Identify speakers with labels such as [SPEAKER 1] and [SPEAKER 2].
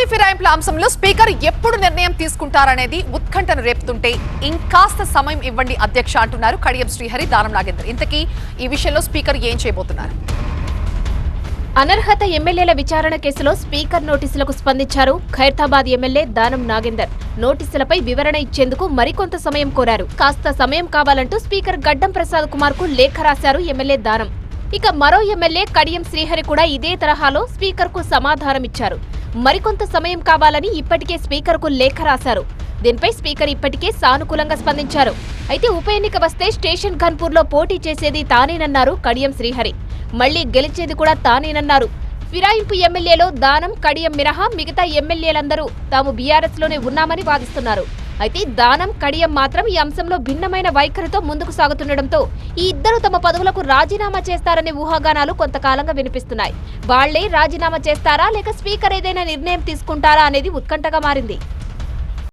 [SPEAKER 1] Party ఫిరాయింపుల అంశంలో speaker ఎప్పుడు నిర్ణయం తీసుకుంటారనేది ఉత్కంఠను రేపుతుంటే ఇంకాస్త సమయం ఇవ్వండి అధ్యక్ష అంటున్నారు కడియం శ్రీహరి దానం నాగేందర్. ఇంతకీ ఈ విషయంలో స్పీకర్ ఏం చేయబోతున్నారు?
[SPEAKER 2] అనర్హత ఎమ్మెల్యేల విచారణ కేసులో స్పీకర్ నోటీసులకు స్పందించారు ఖైరతాబాద్ ఎమ్మెల్యే దానం నాగేందర్. నోటీసులపై వివరణ ఇచ్చేందుకు మరికొంత సమయం కోరారు. కాస్త సమయం కావాలంటూ స్పీకర్ గడ్డం ప్రసాద్ కుమార్కు లేఖ రాశారు ఎమ్మెల్యే దానం. ఇక మరో ఎమ్మెల్యే కడియం శ్రీహరి కూడా ఇదే తరహాలో స్పీకర్కు సమాధానమిచ్చారు. మరికొంత సమయం కావాలని ఇప్పటికే స్పీకర్కు లేఖ రాశారు. దీనిపై స్పీకర్ ఇప్పటికే సానుకూలంగా స్పందించారు. అయితే ఉప ఎన్నిక వస్తే స్టేషన్ ఘన్పూర్లో పోటీ చేసేది తానేనన్నారు కడియం శ్రీహరి. మళ్ళీ గెలిచేది కూడా తానేనన్నారు. ఫిరాయింపు ఎమ్మెల్యేలో దానం కడియం మినహా మిగతా ఎమ్మెల్యేలందరూ తాము బీఆర్ఎస్లోనే ఉన్నామని వాదిస్తున్నారు. అయితే దానం కడియం మాత్రం ఈ అంశంలో భిన్నమైన వైఖరితో ముందుకు సాగుతుండటంతో ఈ ఇద్దరు తమ పదవులకు రాజీనామా చేస్తారనే ఊహాగానాలు కొంతకాలంగా వినిపిస్తున్నాయి. వాళ్ళే రాజీనామా చేస్తారా లేక స్పీకర్ ఏదైనా నిర్ణయం తీసుకుంటారా అనేది ఉత్కంఠగా మారింది.